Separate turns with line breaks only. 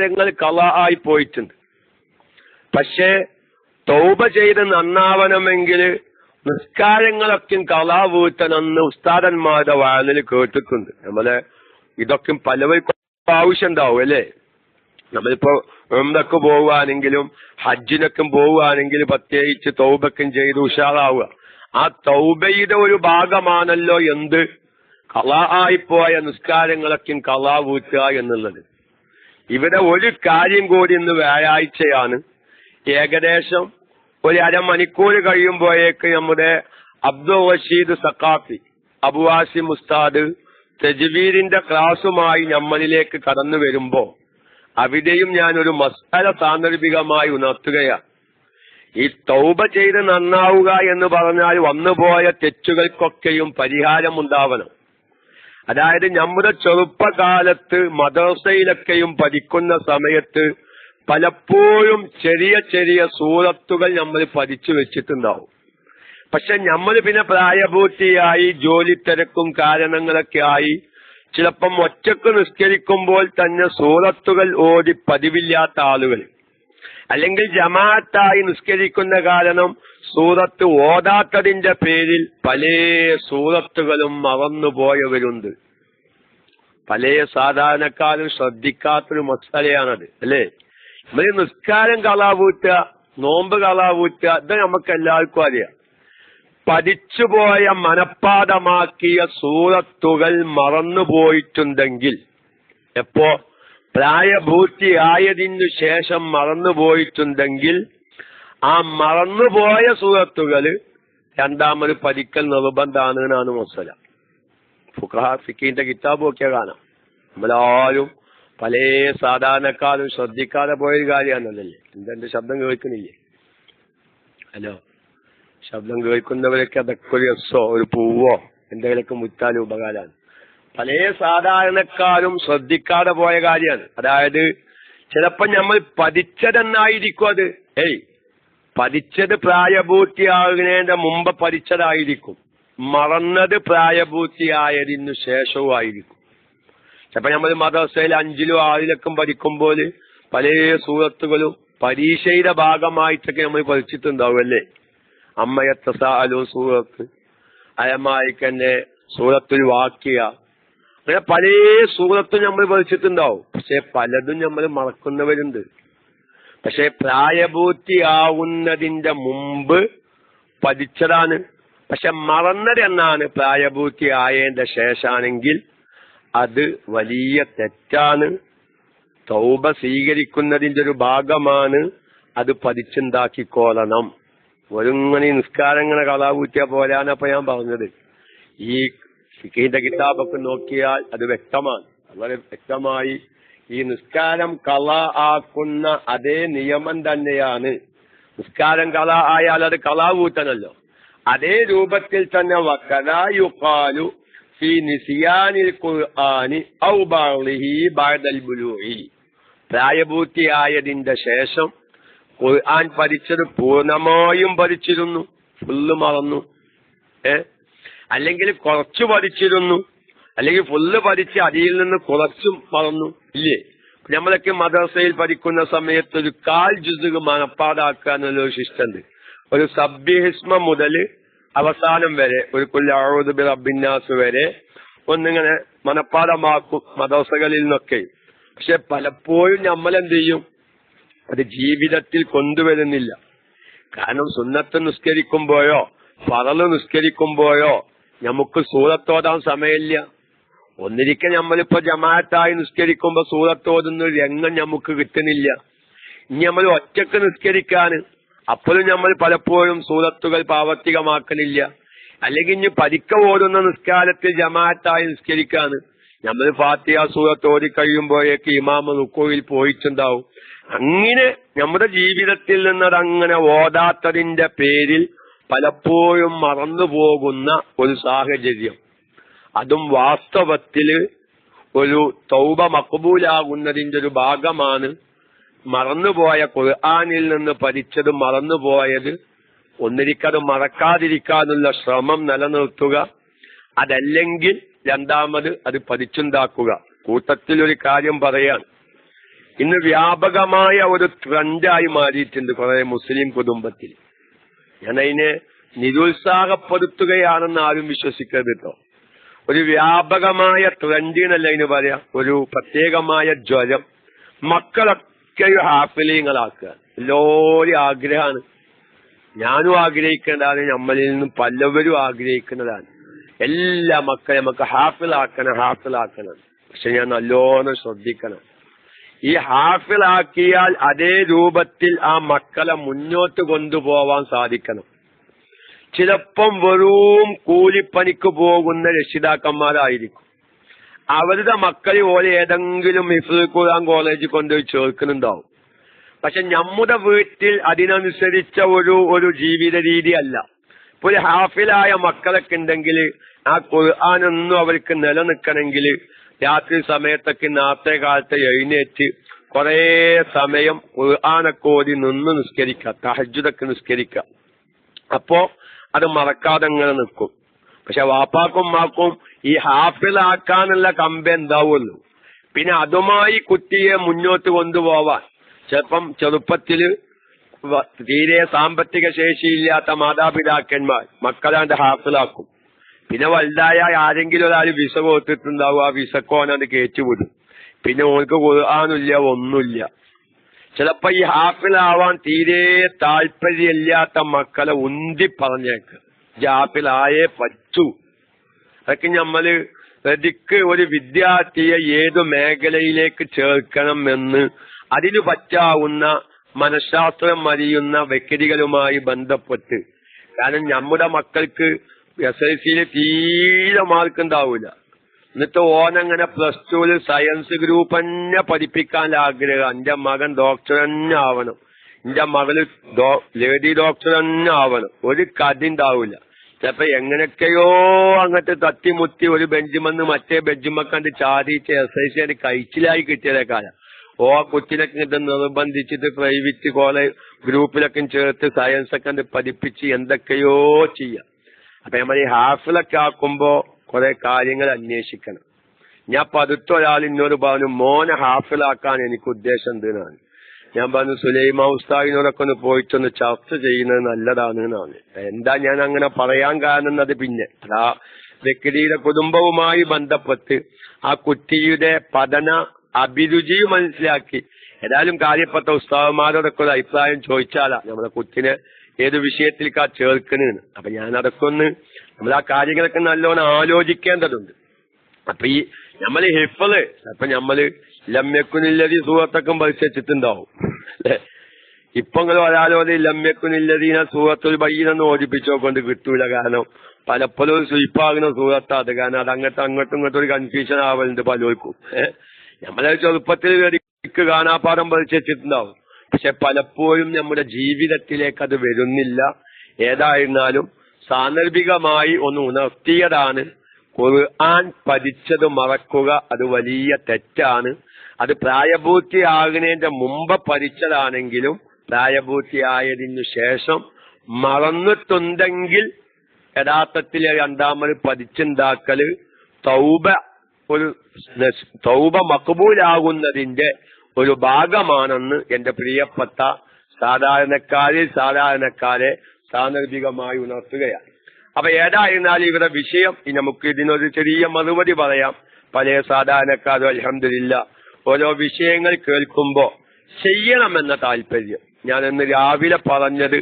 നിസ്കാരങ്ങൾ കള ആയി പോയിട്ടുണ്ട്. പക്ഷേ തൗബ ചെയ്ത് നന്നാവണമെങ്കിൽ നിസ്കാരങ്ങളൊക്കെ കള വീട്ടണമെന്ന് ഉസ്താദന്മാരുടെ വായനയിൽ കേട്ടിട്ടുണ്ട്. നമ്മളെ ഇതൊക്കെ പലവർക്കും ആവശ്യം ഉണ്ടാവും അല്ലേ? നമ്മളിപ്പോ ഉംറക്ക് പോവുകയാണെങ്കിലും ഹജ്ജിനൊക്കെ പോവുകയാണെങ്കിൽ പ്രത്യേകിച്ച് തൗബക്കും ചെയ്ത് ഉഷാറാവുക. ആ തൗബയുടെ ഒരു ഭാഗമാണല്ലോ എന്ത്? കലാ ആയിപ്പോയ നിസ്കാരങ്ങളൊക്കെ കള വീട്ടുക എന്നുള്ളത്. ഇവിടെ ഒരു കാര്യം കൂടി ഇന്ന് വ്യാഴാഴ്ചയാണ്. ഏകദേശം ഒരു അരമണിക്കൂർ കഴിയുമ്പോഴേക്ക് നമ്മുടെ അബ്ദുൾ റഷീദ് സക്കാഫി അബുവാസി മുസ്താദ് തെജ്വീരിന്റെ ക്ലാസ്സുമായി നമ്മളിലേക്ക് കടന്നു വരുമ്പോ അവിടെയും ഞാൻ ഒരു മസ്തല സാന്ദർഭികമായി ഉണർത്തുകയാണ്. ഈ തൗബ ചെയ്ത് നന്നാവുക എന്ന് പറഞ്ഞാൽ വന്നുപോയ തെറ്റുകൾക്കൊക്കെയും പരിഹാരമുണ്ടാവണം. അതായത് നമ്മുടെ ചെറുപ്പകാലത്ത് മദർസയിലൊക്കെയും പഠിക്കുന്ന സമയത്ത് പലപ്പോഴും ചെറിയ ചെറിയ സൂറത്തുകൾ നമ്മൾ പഠിച്ചു വെച്ചിട്ടുണ്ടാവും. പക്ഷെ നമ്മൾ പിന്നെ പ്രായപൂർത്തിയായി ജോലി തിരക്കും കാരണങ്ങളൊക്കെ ആയി ചിലപ്പം ഒറ്റയ്ക്ക് നിസ്കരിക്കുമ്പോൾ തന്നെ സൂറത്തുകൾ ഓടി പതിവില്ലാത്ത ആളുകൾ. അല്ലെങ്കിൽ ജമാഅത്തായി നിസ്കരിക്കുന്ന കാരണം സൂറത്ത് ഓതാത്തതിന്റെ പേരിൽ പല സൂറത്തുകളും മറന്നുപോയവരുണ്ട്. പല സാധാരണക്കാരും ശ്രദ്ധിക്കാത്തൊരു മസാലയാണത് അല്ലേ? നമ്മൾ നിസ്കാരം കളാവൂറ്റ നോമ്പ് കളാവൂറ്റ ഇത് നമുക്ക് എല്ലാവർക്കും അറിയാം. പഠിച്ചുപോയ മനഃപ്പാടമാക്കിയ സൂറത്തുകൾ മറന്നുപോയിട്ടുണ്ടെങ്കിൽ എപ്പോ? പ്രായപൂർത്തിയായതിനു ശേഷം മറന്നുപോയിട്ടുണ്ടെങ്കിൽ ആ മറന്നുപോയ സൂറത്തുകൾ രണ്ടാമത് പതിക്കൽ നിർബന്ധമാണ് എന്നാണ് മസല ഫുഖഹ ഫിക്കിന്റെ കിതാബ് ഒക്കെ കാണാം. നമ്മളാരും പല സാധാരണക്കാരും ശ്രദ്ധിക്കാതെ പോയൊരു കാര്യമാണല്ലേ? എന്തെന്റെ ശബ്ദം കേൾക്കുന്നില്ലേ? ഹലോ? ശബ്ദം കേൾക്കുന്നവരൊക്കെ അതൊക്കെ ഒരു രസോ ഒരു പൂവോ? എന്തെങ്കിലുമൊക്കെ മുറ്റാലും ഉപകാരമാണ്. പല സാധാരണക്കാരും ശ്രദ്ധിക്കാതെ പോയ കാര്യമാണ്. അതായത് ചിലപ്പോ നമ്മൾ പതിച്ചതെന്നായിരിക്കും അത്. ഏയ് പതിച്ചത് പ്രായപൂർത്തിയാകുന്നതിന്റെ മുമ്പ് പതിച്ചതായിരിക്കും. മറന്നത് പ്രായപൂർത്തിയായതിനു ശേഷവും ആയിരിക്കും. ചിലപ്പോ നമ്മൾ മദ്രസയിൽ അഞ്ചിലും ആറിലൊക്കെ പഠിക്കുമ്പോൾ പല സൂറത്തുകളും പരീക്ഷയുടെ ഭാഗമായിട്ടൊക്കെ നമ്മൾ പഠിച്ചിട്ടുണ്ടാവുമല്ലേ അല്ലേ? അമ്മയത്ത സൂറത്ത്. അയമായി തന്നെ സൂറത്തുൽ വാക്കിയ അങ്ങനെ പല സൂറത്തും നമ്മൾ വലിച്ചിട്ടുണ്ടാവും പക്ഷെ പലതും നമ്മൾ മറക്കുന്നവരുണ്ട്. പക്ഷെ പ്രായപൂർത്തിയാവുന്നതിന്റെ മുമ്പ് പതിച്ചതാണ് പക്ഷെ മറന്നത് എന്നാണ് പ്രായപൂർത്തി ആയതിന്റെ ശേഷാണെങ്കിൽ അത് വലിയ തെറ്റാണ്. തൗബ സ്വീകരിക്കുന്നതിന്റെ ഒരു ഭാഗമാണ് അത് പതിച്ചുണ്ടാക്കിക്കോളണം ഒരുങ്ങനെ നിസ്കാരങ്ങളെ കളാകൂറ്റിയ അപ്പൊ ഞാൻ പറഞ്ഞത്. ഈ ഫിഖിന്റെ കിതാബൊക്കെ നോക്കിയാൽ അത് വ്യക്തമാണ്. വളരെ വ്യക്തമായി ഈ നിസ്കാരം കള ആക്കുന്ന അതേ നിയമം തന്നെയാണ്. നിസ്കാരം കള ആയാൽ അത് കളാവൂത്തനല്ലോ അതേ രൂപത്തിൽ തന്നെ വക്കലായുക്കാലു ഫി നിസിയാനിൽ ഔ പ്രായപൂർത്തിയായതിന്റെ ശേഷം ഖുർആൻ പഠിച്ചത് പൂർണമായും പഠിച്ചിരുന്നു. ഫുള്ള് മറന്നു. ഏ? അല്ലെങ്കിൽ കുറച്ചു പതിച്ചിരുന്നു. അല്ലെങ്കിൽ ഫുള്ള് പതിച്ച് അതിൽ നിന്ന് കുറച്ചും മറന്നു ഇല്ലേ? നമ്മളൊക്കെ മദ്രസയിൽ പഠിക്കുന്ന സമയത്ത് ഒരു കാൽ ജുസുക മനപ്പാടാക്കുക എന്നുള്ളൊരു ശിഷ്ടണ്ട്. ഒരു സബ്യഹിസ്മ മുതൽ അവസാനം വരെ ഒരു കൊല്ലാഴുദ് അബിന്നാസ് വരെ ഒന്നിങ്ങനെ മനപ്പാടമാക്കും മദ്രസകളിൽ നിന്നൊക്കെ. പക്ഷെ പലപ്പോഴും നമ്മൾ എന്ത് ചെയ്യും? അത് ജീവിതത്തിൽ കൊണ്ടുവരുന്നില്ല. കാരണം സുന്നത്ത് നിസ്കരിക്കുമ്പോഴോ പറൽ നിസ്കരിക്കുമ്പോഴോ നമുക്ക് സൂറത്തോടാൻ സമയമില്ല. ഒന്നിരിക്കൽ നമ്മളിപ്പോ ജമാഅത്തായി നിസ്കരിക്കുമ്പോ സൂറത്തോതുന്ന രംഗം നമുക്ക് കിട്ടുന്നില്ല. ഇനി നമ്മൾ ഒറ്റയ്ക്ക് നിസ്കരിക്കാന് അപ്പോഴും നമ്മൾ പലപ്പോഴും സൂറത്തുകൾ പ്രാവർത്തികമാക്കുന്നില്ല അല്ലെങ്കിൽ ഇനി പരിക്ക ഓടുന്ന നിസ്കാരത്തിൽ ജമാഅത്തായി നിസ്കരിക്കാന് നമ്മൾ ഫാത്തിയ സൂറത്ത് ഓടി കഴിയുമ്പോഴേക്ക് ഇമാമ റുക്കോയിൽ പോയിട്ടുണ്ടാവും. അങ്ങനെ നമ്മുടെ ജീവിതത്തിൽ നിന്നത് അങ്ങനെ ഓതാത്തതിന്റെ പേരിൽ പലപ്പോഴും മറന്നുപോകുന്ന ഒരു സാഹചര്യം. അതും വാസ്തവത്തിൽ ഒരു തൗബ മക്കബൂലാകുന്നതിന്റെ ഒരു ഭാഗമാണ് മറന്നുപോയ ഖുർആാനിൽ നിന്ന് പഠിച്ചത് മറന്നുപോയത്. ഒന്നിരിക്കത് മറക്കാതിരിക്കാനുള്ള ശ്രമം നിലനിർത്തുക. അതല്ലെങ്കിൽ രണ്ടാമത് അത് പഠിച്ചുണ്ടാക്കുക. കൂട്ടത്തിൽ ഒരു കാര്യം പറയാൻ. ഇന്ന് വ്യാപകമായ ഒരു ട്രെൻഡായി മാറിയിട്ടുണ്ട് കുറെ മുസ്ലിം കുടുംബത്തിൽ. ഞാൻ അതിനെ നിരുത്സാഹപ്പെടുത്തുകയാണെന്ന് ആരും വിശ്വസിക്കരുത് കേട്ടോ ഒരു വ്യാപകമായ ട്രെൻഡ് എന്നല്ല അതിന് പറയാം. ഒരു പ്രത്യേകമായ ജ്വരം. മക്കളൊക്കെ ഹാപ്പിലിങ്ങളാക്കുക എല്ലാവരും ആഗ്രഹമാണ്. ഞാനും ആഗ്രഹിക്കേണ്ടതാണ്. നമ്മളിൽ നിന്നും പലവരും ആഗ്രഹിക്കുന്നതാണ്. എല്ലാ മക്കളെ നമുക്ക് ഹാഫിലാക്കണം ഹാഫിലാക്കണം. പക്ഷെ ഞാൻ നല്ലോണം ശ്രദ്ധിക്കണം. ഈ ഹാഫിലാക്കിയാൽ അതേ രൂപത്തിൽ ആ മക്കളെ മുന്നോട്ട് കൊണ്ടുപോവാൻ സാധിക്കണം. ചിലപ്പം വെറും കൂലിപ്പണിക്ക് പോകുന്ന രക്ഷിതാക്കന്മാരായിരിക്കും. അവരുടെ മക്കളെ പോലെ ഏതെങ്കിലും ഹിഫ്ദുൽ ഖുർആൻ കോളേജിൽ കൊണ്ടുപോയി ചേർക്കുന്നുണ്ടാവും. പക്ഷെ നമ്മുടെ വീട്ടിൽ അതിനനുസരിച്ച ഒരു ഒരു ജീവിത രീതി അല്ല. ഇപ്പൊ ഒരു ഹാഫിലായ മക്കളൊക്കെ ഉണ്ടെങ്കിൽ ആ ഖുർആാനൊന്നും അവർക്ക് നിലനിൽക്കണമെങ്കിൽ രാത്രി സമയത്തൊക്കെ നാത്തെ കാലത്തെ എഴുന്നേറ്റ് കുറേ സമയം ഖുർആാനൊക്കെ ഓതി നിന്ന് നിസ്കരിക്കുക തഹജുദൊക്കെ നിസ്കരിക്കുക. അപ്പോ അത് മറക്കാതെ അങ്ങനെ നിൽക്കും. പക്ഷെ വാപ്പാക്കും മാക്കും ഈ ഹാഫിലാക്കാനുള്ള കമ്പ എന്താവുള്ളൂ പിന്നെ അതുമായി കുട്ടിയെ മുന്നോട്ട് കൊണ്ടുപോവാൻ. ചിലപ്പം ചെറുപ്പത്തിൽ തീരെ സാമ്പത്തിക ശേഷിയില്ലാത്ത മാതാപിതാക്കന്മാർ മക്കളാണ്ട് ഹാഫിലാക്കും പിന്നെ വലുതായ ആരെങ്കിലും ഒരാൾ വിസ കൊടുത്തിട്ടുണ്ടാവും ആ വിസക്കോനത് കയറ്റിവിടും പിന്നെ ഓൾക്ക് കൊടുക്കാനില്ല ഒന്നുമില്ല. ചിലപ്പോ ഈ ഹാപ്പിലാവാൻ തീരെ താല്പര്യമില്ലാത്ത മക്കളെ ഉന്തി പറഞ്ഞേക്ക്. ജാപ്പിലായേ പറ്റൂ. അതൊക്കെ നമ്മൾ പ്രതിക്ക് ഒരു വിദ്യാർത്ഥിയെ ഏതു മേഖലയിലേക്ക് ചേർക്കണം എന്ന് അതിന് പറ്റാവുന്ന മനഃശാസ്ത്രം അറിയുന്ന വ്യക്തികളുമായി ബന്ധപ്പെട്ട്. കാരണം നമ്മുടെ മക്കൾക്ക് എസ് എൽ സിയിൽ തീരെ മാർക്ക് ഉണ്ടാവൂല. എന്നിട്ട് ഓനങ്ങനെ പ്ലസ് ടുവിൽ സയൻസ് ഗ്രൂപ്പ് തന്നെ പഠിപ്പിക്കാൻ ആഗ്രഹം. എന്റെ മകൻ ഡോക്ടർ തന്നെ ആവണം. എന്റെ മകൾ ലേഡി ഡോക്ടർ തന്നെ ആവണം. ഒരു കഥ ഉണ്ടാവൂല. ചിലപ്പോ എങ്ങനെയൊക്കെയോ അങ്ങോട്ട് തട്ടിമുത്തി ഒരു ബെഞ്ചുമെന്ന് മറ്റേ ബെഞ്ചുമക്കണ്ട് ചാടിയിട്ട് എസ് ഐ സി കഴിച്ചിലായി കിട്ടിയതേ കാലം. ഓ കുട്ടിനൊക്കെ ഇത് നിർബന്ധിച്ചിട്ട് പ്രൈവറ്റ് കോളേജ് ഗ്രൂപ്പിലൊക്കെ ചേർത്ത് സയൻസ് ഒക്കെ പഠിപ്പിച്ച് എന്തൊക്കെയോ ചെയ്യാം. അപ്പൊ നമ്മൾ ഈ ഹാഫിലൊക്കെ ആക്കുമ്പോ കുറെ കാര്യങ്ങൾ അന്വേഷിക്കണം. ഞാൻ പതുത്ത ഒരാൾ ഇന്നോട് പറഞ്ഞു മോനെ ഹാഫിലാക്കാൻ എനിക്ക് ഉദ്ദേശം എന്തിനാണ് ഞാൻ പറഞ്ഞു സുലൈമ ഉസ്താദിനോടൊക്കെ ഒന്ന് പോയിട്ടൊന്ന് ചർച്ച ചെയ്യുന്നത് നല്ലതാണ് എന്നാണ് എന്താ ഞാൻ അങ്ങനെ പറയാൻ കാരണം അത് പിന്നെ. അതാ വ്യക്തിയുടെ കുടുംബവുമായി ബന്ധപ്പെട്ട് ആ കുട്ടിയുടെ പഠന അഭിരുചി മനസ്സിലാക്കി. ഏതായാലും കാര്യപ്പെട്ട ഉസ്താവന്മാരോടൊക്കെ ഒരു അഭിപ്രായം ചോദിച്ചാലാ. നമ്മുടെ കുട്ടിനെ ഏത് ആ ചേർക്കണെന്ന് അപ്പൊ ഞാൻ അതൊക്കെ ഒന്ന് നമ്മൾ ആ കാര്യങ്ങളൊക്കെ നല്ലോണം ആലോചിക്കേണ്ടതുണ്ട്. അപ്പൊ ഈ നമ്മൾ ഹിഫൽ അപ്പൊ നമ്മൾ ലമ്യക്കുനില്ലതി സുഹൃത്തൊക്കെ പരിശോധിച്ചിട്ടുണ്ടാവും. അല്ലെ? ഇപ്പൊ നിങ്ങൾ ഒരാളോട് ലമ്യക്കുനില്ലതീന സൂറത്തുൽ ബയ്യനെന്ന് ഓടിപ്പിച്ചോക്കൊണ്ട് കിട്ടൂല. കാരണം പലപ്പോഴും സ്വീപ്പാകുന്ന സൂറത്താ അത്. കാരണം അത് അങ്ങോട്ട് അങ്ങോട്ടും ഇങ്ങോട്ടും ഒരു കൺഫ്യൂഷൻ ആവലുണ്ട് പലർക്കും നമ്മളെ ചെറുപ്പത്തിൽ കാണാപാഠം പരിശോധിച്ചിട്ടുണ്ടാവും. പക്ഷെ പലപ്പോഴും നമ്മുടെ ജീവിതത്തിലേക്ക് അത് വരുന്നില്ല. ഏതായിരുന്നാലും സാന്ദർഭികമായി ഒന്ന് ഉണർത്തിയതാണ്. ഖുർആൻ പഠിച്ചത് മറക്കുക അത് വലിയ തെറ്റാണ്. അത് പ്രായപൂർത്തിയാകുന്നതിന്റെ മുമ്പ് പഠിച്ചതാണെങ്കിലും പ്രായപൂർത്തിയായതിനു ശേഷം മറന്നിട്ടുണ്ടെങ്കിൽ യഥാർത്ഥത്തിൽ രണ്ടാമത് പഠിച്ചുണ്ടാക്കൽ തൗബ ഒരു തൗബ മക്ബൂലാകുന്നതിന്റെ ഒരു ഭാഗമാണെന്ന് എന്റെ പ്രിയപ്പെട്ട സാധാരണക്കാരിൽ സാധാരണക്കാരെ സാന്ദർഭികമായി ഉണർത്തുകയാണ്. അപ്പൊ ഏതായിരുന്നാലും ഇവിടെ വിഷയം നമുക്ക് ഇതിനൊരു ചെറിയ മറുപടി പറയാം. പല സാധാരണക്കാരും അലഹമില്ല ഓരോ വിഷയങ്ങൾ കേൾക്കുമ്പോ ചെയ്യണമെന്ന താല്പര്യം. ഞാൻ ഇന്ന് രാവിലെ പറഞ്ഞത്